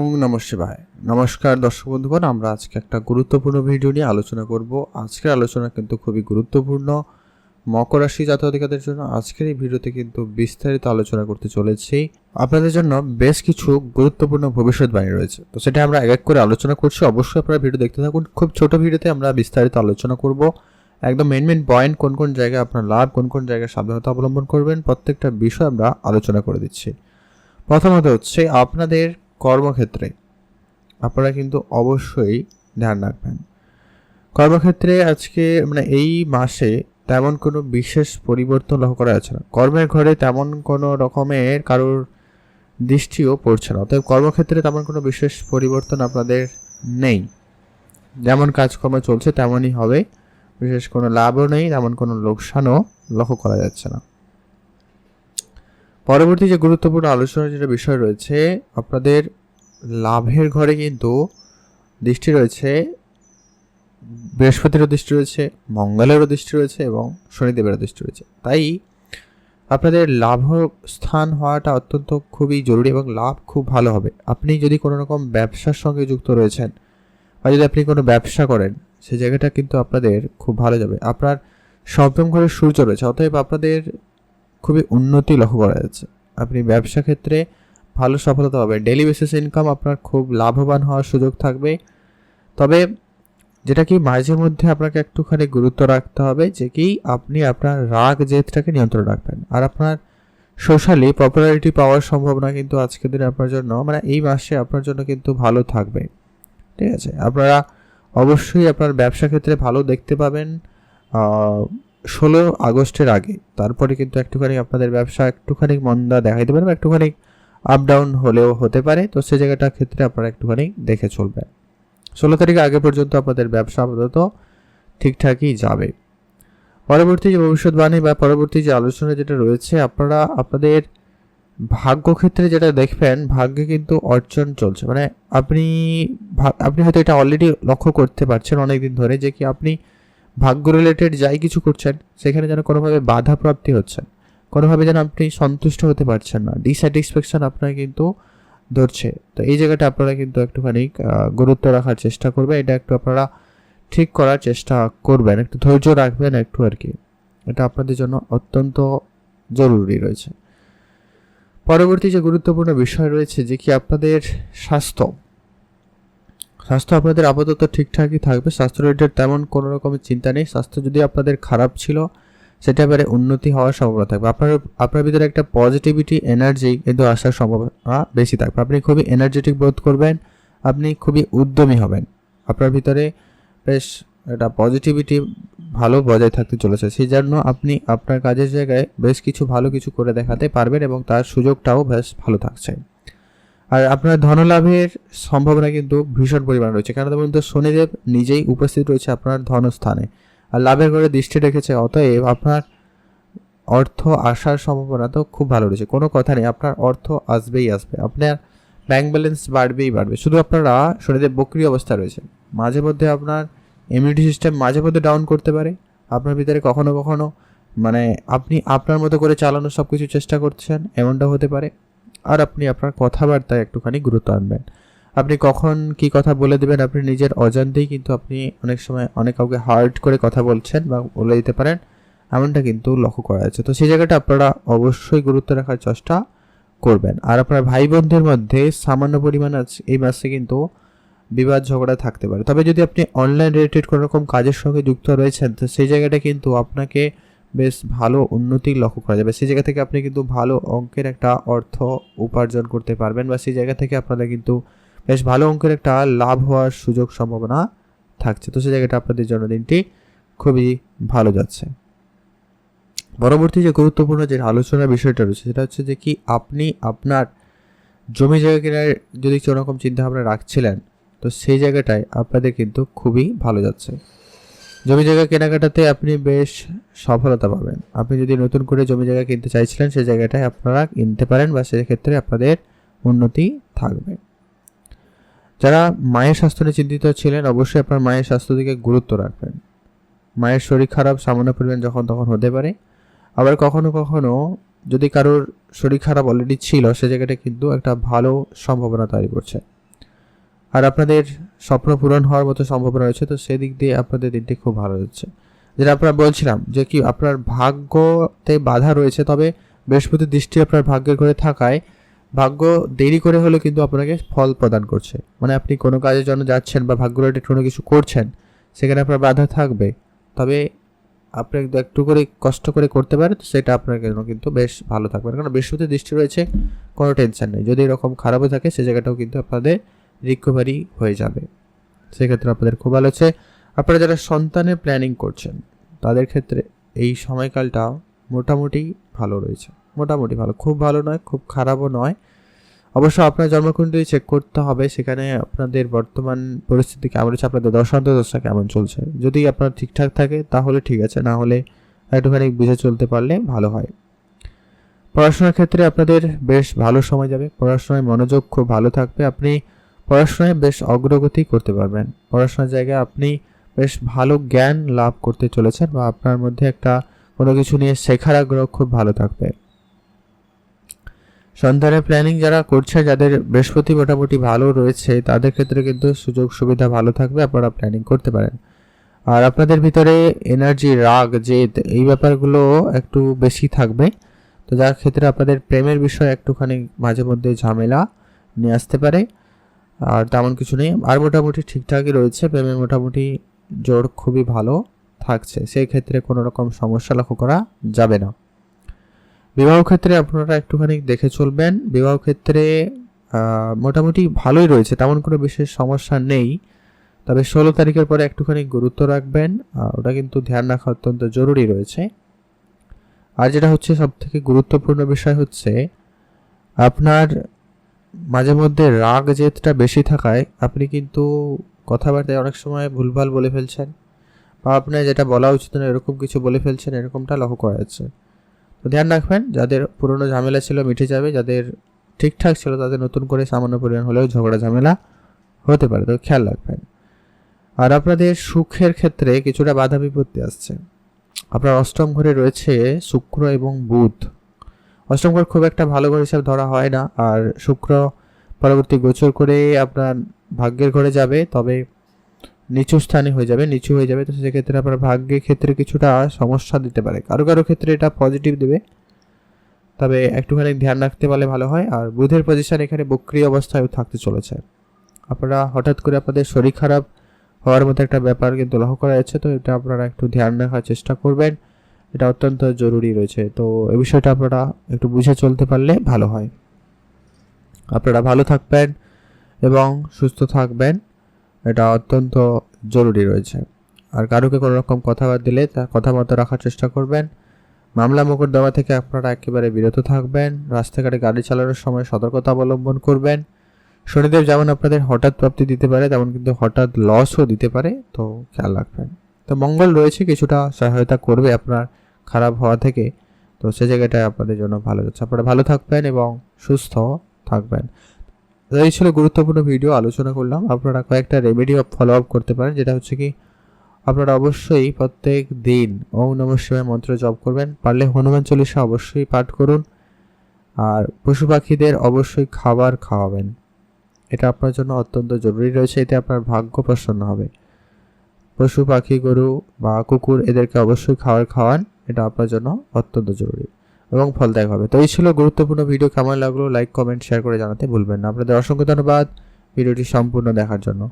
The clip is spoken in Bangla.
ওং নম শিবায়। নমস্কার দর্শক বন্ধুগণ, আমরা আজকে একটা গুরুত্বপূর্ণ ভিডিও নিয়ে আলোচনা করব। আজকের আলোচনা কিন্তু খুবই গুরুত্বপূর্ণ মকর রাশি জাতীয় অধিকারদের জন্য। আজকের এই ভিডিওতে কিন্তু বিস্তারিত আলোচনা করতে চলেছি। আপনাদের জন্য বেশ কিছু গুরুত্বপূর্ণ ভবিষ্যৎবাণী রয়েছে। তো সেটা আমরা এক এক করে আলোচনা করছি। অবশ্যই আপনারা ভিডিও দেখতে থাকুন। খুব ছোট ভিডিওতে আমরা বিস্তারিত আলোচনা করব। একদম মেন মেন পয়েন্ট কোন কোন জায়গায় আপনার লাভ, কোন কোন জায়গায় সাবধানতা অবলম্বন করবেন, প্রত্যেকটা বিষয় আমরা আলোচনা করে দিচ্ছি। প্রথমত হচ্ছে, আপনাদের কর্মক্ষেত্রে। আপনারা কিন্তু অবশ্যই ধ্যান রাখবেন। কর্মক্ষেত্রে আজকে মানে এই মাসে তেমন কোনো বিশেষ পরিবর্তন লক্ষ্য করা যাচ্ছে না। কর্মের ঘরে তেমন কোনো রকমের কারোর দৃষ্টিও পড়ছে না। অতএব কর্মক্ষেত্রে তেমন কোনো বিশেষ পরিবর্তন আপনাদের নেই। যেমন কাজকর্ম চলছে, তেমনই হবে। বিশেষ কোনো লাভও নেই, তেমন কোনো লোকসানও লক্ষ্য করা যাচ্ছে না। পরবর্তী যে গুরুত্বপূর্ণ আলোচনার যেটা বিষয় রয়েছে, আপনাদের লাভের ঘরে কিন্তু দৃষ্টি রয়েছে, বৃহস্পতিরও দৃষ্টি রয়েছে, মঙ্গলেরও দৃষ্টি রয়েছে এবং শনিদেবেরও দৃষ্টি রয়েছে। তাই আপনাদের লাভ স্থান হওয়াটা অত্যন্ত খুবই জরুরি এবং লাভ খুব ভালো হবে। আপনি যদি কোনো রকম ব্যবসার সঙ্গে যুক্ত রয়েছেন বা যদি আপনি কোনো ব্যবসা করেন সেই জায়গাটা কিন্তু আপনাদের খুব ভালো যাবে। আপনার সপ্তম ঘরে সূর্য রয়েছে, অতএব আপনাদের খুবই উন্নতি লক্ষ্য করা যাচ্ছে। আপনি ব্যবসা ক্ষেত্রে ভালো সফলতা পাবেন ডেলি বেসিস ইনকাম আপনার খুব লাভবান হওয়ার সুযোগ থাকবে। তবে যেটা কি মাঝে মধ্যে আপনাকে একটুখানি গুরুত্ব রাখতে হবে যে কি আপনি আপনার রাগ জেদটাকে নিয়ন্ত্রণ রাখবেন। আর আপনার সোশ্যালি পপুলারিটি পাওয়ার সম্ভাবনা কিন্তু আজকের দিনে আপনার জন্য মানে এই মাসে আপনার জন্য কিন্তু ভালো থাকবে। ঠিক আছে? আপনারা অবশ্যই আপনার ব্যবসা ক্ষেত্রে ভালো দেখতে পাবেন ষোলো আগস্টের আগে। তারপরে কিন্তু একটুখানি আপনাদের ব্যবসা একটুখানি মন্দা দেখাইতে পারবে একটুখানি আপ ডাউন হলেও হতে পারে। তো সে জায়গাটার ক্ষেত্রে আপনারা একটুখানি দেখে চলবেন। ষোলো তারিখ আগে পর্যন্ত আপনাদের ব্যবসা আপাতত ঠিকঠাকই যাবে। পরবর্তী যে ভবিষ্যৎবাণী বা পরবর্তী যে আলোচনা যেটা রয়েছে, আপনারা, আপনাদের ভাগ্য ক্ষেত্রে যেটা দেখবেন, ভাগ্যে কিন্তু অর্জন চলছে। মানে আপনি আপনি হয়তো এটা অলরেডি লক্ষ্য করতে পারছেন অনেকদিন ধরে যে কি আপনি ভাগ্য রিলেটেড যাই কিছু করছেন, সেখানে যেন কোনোভাবে বাধা প্রাপ্তি হচ্ছে কোনোভাবে যেন আপনি সন্তুষ্ট হতে পারছেন না। ডিস্যাটিসফ্যাকশন আপনার কিন্তু ধরছে। তো এই জায়গাটা আপনারা কিন্তু একটুখানি গুরুত্ব রাখার চেষ্টা করবেন। এটা একটু আপনারা ঠিক করার চেষ্টা করবেন। একটু ধৈর্য রাখবেন একটু আর কি। এটা আপনাদের জন্য অত্যন্ত জরুরি রয়েছে। পরবর্তী যে গুরুত্বপূর্ণ বিষয় রয়েছে, যে কি আপনাদের স্বাস্থ্য। স্বাস্থ্য আপনাদের আপাতত ঠিকঠাকই থাকবে। স্বাস্থ্য রিলেটেড তেমন কোনো রকমের চিন্তা নেই। স্বাস্থ্য যদি আপনাদের খারাপ ছিল সেটা এবারে উন্নতি হওয়ার সম্ভাবনা থাকবে। আপনার আপনার ভিতরে একটা পজিটিভিটি এনার্জি কিন্তু আসার সম্ভাবনা বেশি থাকবে। আপনি খুবই এনার্জেটিক বোধ করবেন, আপনি খুবই উদ্যমী হবেন। আপনার ভিতরে বেশ একটা পজিটিভিটি ভালো বজায় থাকতে চলেছে। সেই জন্য আপনি আপনার কাজের জায়গায় বেশ কিছু ভালো কিছু করে দেখাতে পারবেন এবং তার সুযোগটাও বেশ ভালো থাকছে। আর আপনার ধনলাভের সম্ভাবনা কিন্তু ভীষণ পরিমাণ রয়েছে। কেন বলুন তো, শনিদেব নিজেই উপস্থিত রয়েছে আপনার ধনস্থানে। আর লাভের ঘরে দৃষ্টি রেখেছে, অতএব আপনার অর্থ আসার সম্ভাবনা তো খুব ভালো রয়েছে। কোনো কথা নেই, আপনার অর্থ আসবেই আসবে। আপনার ব্যাংক ব্যালেন্স বাড়বেই বাড়বে। শুধু আপনারা শনিদেব বক্রি অবস্থা রয়েছে মাঝে মধ্যে আপনার ইমিউনিটি সিস্টেম মাঝে মধ্যে ডাউন করতে পারে। আপনার ভিতরে কখনো কখনো মানে আপনি আপনার মতো করে চালানোর সব কিছু চেষ্টা করছেন এমনটা হতে পারে। আর আপনি আপনার কথাবার্তায় একটুখানি গুরুত্ব আনবেন। আপনি কখন কি কথা বলে দেবেন? আপনি নিজের অজান্তেই কিন্তু আপনি অনেক সময় অনেক কাউকে হার্ড করে কথা বলছেন বা বলে দিতে পারেন। এমনটা কিন্তু লক্ষ্য করা যাচ্ছে। তো সেই জায়গাটা আপনারা অবশ্যই গুরুত্ব রাখার চেষ্টা করবেন। আর আপনার ভাই বোনদের মধ্যে সামান্য পরিমাণ আছে এই মাসে কিন্তু বিবাদ ঝগড়া থাকতে পারে। তবে যদি আপনি অনলাইন রিলেটেড কোনো রকম কাজের সঙ্গে যুক্ত রয়েছেন, তো সেই জায়গাটা কিন্তু আপনাকে বেশ ভালো উন্নতি লক্ষ্য করা যাবে। সেই জায়গা থেকে আপনি কিন্তু ভালো অঙ্কের একটা অর্থ উপার্জন করতে পারবেন বা সেই জায়গা থেকে আপনারা কিন্তু বেশ ভালো অঙ্কের একটা লাভ হওয়ার সুযোগ সম্ভাবনা থাকছে। তো সেই জায়গাটা আপনাদের জন্মদিনটি খুবই ভালো যাচ্ছে। পরবর্তী যে গুরুত্বপূর্ণ যে আলোচনার বিষয়টা রয়েছে, সেটা হচ্ছে যে কি আপনি আপনার জমি জায়গা কেনার যদি কোনোরকম চিন্তাভাবনা রাখছিলেন, তো সেই জায়গাটায় আপনাদের কিন্তু খুবই ভালো যাচ্ছে। জমি জায়গা কেনাকাটাতে আপনি বেশ সফলতা পাবেন। আপনি যদি নতুন করে জমি জায়গা কিনতে চাইছিলেন, সেই জায়গাটায় আপনারা কিনতে পারেন বা সেক্ষেত্রে আপনাদের উন্নতি থাকবে। যারা মায়ের স্বাস্থ্য নিয়ে চিন্তিত ছিলেন, অবশ্যই আপনার মায়ের স্বাস্থ্য দিকে গুরুত্ব রাখবেন। মায়ের শরীর খারাপ, সামান্য পরিমাণ যখন তখন হতে পারে। আবার কখনো কখনো যদি কারোর শরীর খারাপ অলরেডি ছিল, সে জায়গাটা কিন্তু একটা ভালো সম্ভাবনা তৈরি করছে। আর আপনাদের স্বপ্ন পূরণ হওয়ার মতো সম্ভাবনা রয়েছে, তো সেদিক দিয়ে আপনাদের দিনটি খুব ভালো যাচ্ছে। যেটা আপনার বলছিলাম, যে কি আপনার ভাগ্যতে বাধা রয়েছে, তবে বৃহস্পতির দৃষ্টি আপনার ভাগ্যের ঘরে থাকায় ভাগ্য দেরি করে হলেও কিন্তু আপনাকে ফল প্রদান করছে। মানে আপনি কোনো কাজের জন্য যাচ্ছেন বা ভাগ্য রিলেটেড কোনো কিছু করছেন, সেখানে আপনার বাধা থাকবে। তবে আপনি একটু করে কষ্ট করে করতে পারেন, তো সেটা আপনার জন্য কিন্তু বেশ ভালো থাকবে। কারণ বৃহস্পতির দৃষ্টি রয়েছে, কোনো টেনশন নেই। যদি এরকম খারাপও থাকে, সে জায়গাটাও কিন্তু আপনাদের রিকভারি হয়ে যাবে। সেক্ষেত্রে আপনাদের খুব ভালো হচ্ছে। আপনারা যারা সন্তানের প্ল্যানিং করছেন, তাদের ক্ষেত্রে এই সময়কালটা মোটামুটি ভালো রয়েছে। মোটামুটি ভালো। খুব ভালো নয়, খুব খারাপও নয়। অবশ্য আপনার জন্মকুণ্ডলী চেক করতে হবে, সেখানে আপনাদের বর্তমান পরিস্থিতি কেমন রয়েছে, আপনাদের দশান্ত দশা কেমন চলছে। যদি আপনার ঠিকঠাক থাকে, তাহলে ঠিক আছে, না হলে একটুখানি বুঝে চলতে পারলে ভালো হয়। পড়াশোনার ক্ষেত্রে আপনাদের বেশ ভালো সময় যাবে, পড়াশোনায় মনোযোগ খুব ভালো থাকবে, আপনি পড়াশোনায় বেশ অগ্রগতি করতে পারবেন। পড়াশোনার জায়গায় আপনি বেশ ভালো জ্ঞান লাভ করতে চলেছেন বা আপনার মধ্যে একটা কোনো কিছু নিয়ে শেখার আগ্রহ খুব ভালো থাকবে। সন্তানের প্ল্যানিং যারা করছে, যাদের বৃহস্পতি মোটামুটি ভালো রয়েছে, তাদের ক্ষেত্রে কিন্তু সুযোগ সুবিধা ভালো থাকবে, আপনারা প্ল্যানিং করতে পারেন। আর আপনাদের ভিতরে এনার্জি রাগ, জেদ, এই ব্যাপারগুলো একটু বেশি থাকবে। তো যার ক্ষেত্রে আপনাদের প্রেমের বিষয়ে একটুখানি মাঝে মধ্যে ঝামেলা নিয়ে আসতে পারে, আর তেমন কিছু নেই। আর মোটামুটি ঠিকঠাকই রয়েছে, প্রেমের মোটামুটি জোর খুবই ভালো থাকছে। সেই ক্ষেত্রে কোনো রকম সমস্যা লক্ষ্য করা যাবে না। বিবাহ ক্ষেত্রে আপনারা একটুখানি দেখে চলবেন। বিবাহ ক্ষেত্রে মোটামুটি ভালোই রয়েছে, তেমন কোনো বিশেষ সমস্যা নেই। তবে ষোলো তারিখের পরে একটুখানি গুরুত্ব রাখবেন ওটা কিন্তু ধ্যান রাখা অত্যন্ত জরুরি রয়েছে। আর যেটা হচ্ছে সব থেকে গুরুত্বপূর্ণ বিষয় হচ্ছে, আপনার মাঝে মধ্যে রাগ জেদটা বেশি থাকায় আপনি কিন্তু কথাবার্তায় অনেক সময় ভুলভাল বলে ফেলছেন, বা আপনার যেটা বলা উচিত না এরকম কিছু বলে ফেলছেন, এরকমটা লক্ষ্য করা যাচ্ছে। তো ধ্যান রাখবেন, যাদের পুরনো ঝামেলা ছিল মিটে যাবে, যাদের ঠিকঠাক ছিল তাদের নতুন করে সামান্য পরিমাণ হলেও ঝগড়া ঝামেলা হতে পারে, তো খেয়াল রাখবেন। আর আপনাদের সুখের ক্ষেত্রে কিছুটা বাধা বিপত্তি আসছে। আপনার অষ্টম ঘরে রয়েছে শুক্র এবং বুধ। অষ্টম ঘর খুব একটা ভালো ঘর হিসাবে ধরা হয় না, আর শুক্র পরবর্তী গোচর করে আপনার ভাগ্যের ঘরে যাবে, তবে নিচু স্থানে হয়ে যাবে, নিচু হয়ে যাবে, তো সেক্ষেত্রে আপনার ভাগ্যের ক্ষেত্রে কিছুটা সমস্যা দিতে পারে। কারও কারও ক্ষেত্রে এটা পজিটিভ দেবে। তবে একটুখানি ধ্যান রাখতে পারলে ভালো হয়। আর বুধের পজিশন এখানে বক্রিয় অবস্থায় থাকতে চলেছে। আপনারা হঠাৎ করে আপনাদের শরীর খারাপ হওয়ার মতো একটা ব্যাপার কিন্তু লক্ষ্য করা যাচ্ছে। তো এটা আপনারা একটু ধ্যান রাখার চেষ্টা করবেন। এটা অত্যন্ত জরুরি রয়েছে। তো এই বিষয়টা আপনারা একটু বুঝে চলতে পারলে ভালো হয়। আপনারা ভালো থাকবেন এবং সুস্থ থাকবেন। এটা অত্যন্ত জরুরি রয়েছে। আর কারোকে কোনো রকম কথা দিলে তা কথা মতো রাখার চেষ্টা করবেন। মামলা মোকদ্দমা থেকে আপনারা একেবারে বিরত থাকবেন। রাস্তাঘাটে গাড়ি চালানোর সময় সতর্কতা অবলম্বন করবেন। শনিদেব যেমন আপনাদের হঠাৎ প্রাপ্তি দিতে পারে, তেমন কিন্তু হঠাৎ লসও দিতে পারে, তো খেয়াল রাখবেন। তো মঙ্গল রয়েছে, কিছুটা সহায়তা করবে আপনার খারাপ হওয়া থেকে। তো সে জায়গাটায় আপনাদের জন্য ভালো। যাচ্ছে আপনারা ভালো থাকবেন এবং সুস্থ থাকবেন। তো এই ছিল গুরুত্বপূর্ণ ভিডিও আলোচনা করলাম। আপনারা কয়েকটা রেমেডি ফলো আপ করতে পারেন, যেটা হচ্ছে কি, আপনারা অবশ্যই প্রত্যেক দিন ওম নম শিবায় মন্ত্র জপ করবেন। পারলে হনুমান চল্লিশা অবশ্যই পাঠ করুন। আর পশু পাখিদের অবশ্যই খাবার খাওয়াবেন। এটা আপনার জন্য অত্যন্ত জরুরি রয়েছে, এতে আপনার ভাগ্য প্রসন্ন হবে। পশু পাখি, গরু বা কুকুর, এদেরকে অবশ্যই খাবার খাওয়ান, এটা আপনার জন্য অত্যন্ত জরুরি। এবং ফলদায়ক হবে। তো এই ছিল গুরুত্বপূর্ণ ভিডিও কেমন লাগল লাইক কমেন্ট শেয়ার করে জানাতে ভুলবেন না। আপনাদের অসংখ্য ধন্যবাদ। ভিডিওটি সম্পূর্ণ দেখার জন্য।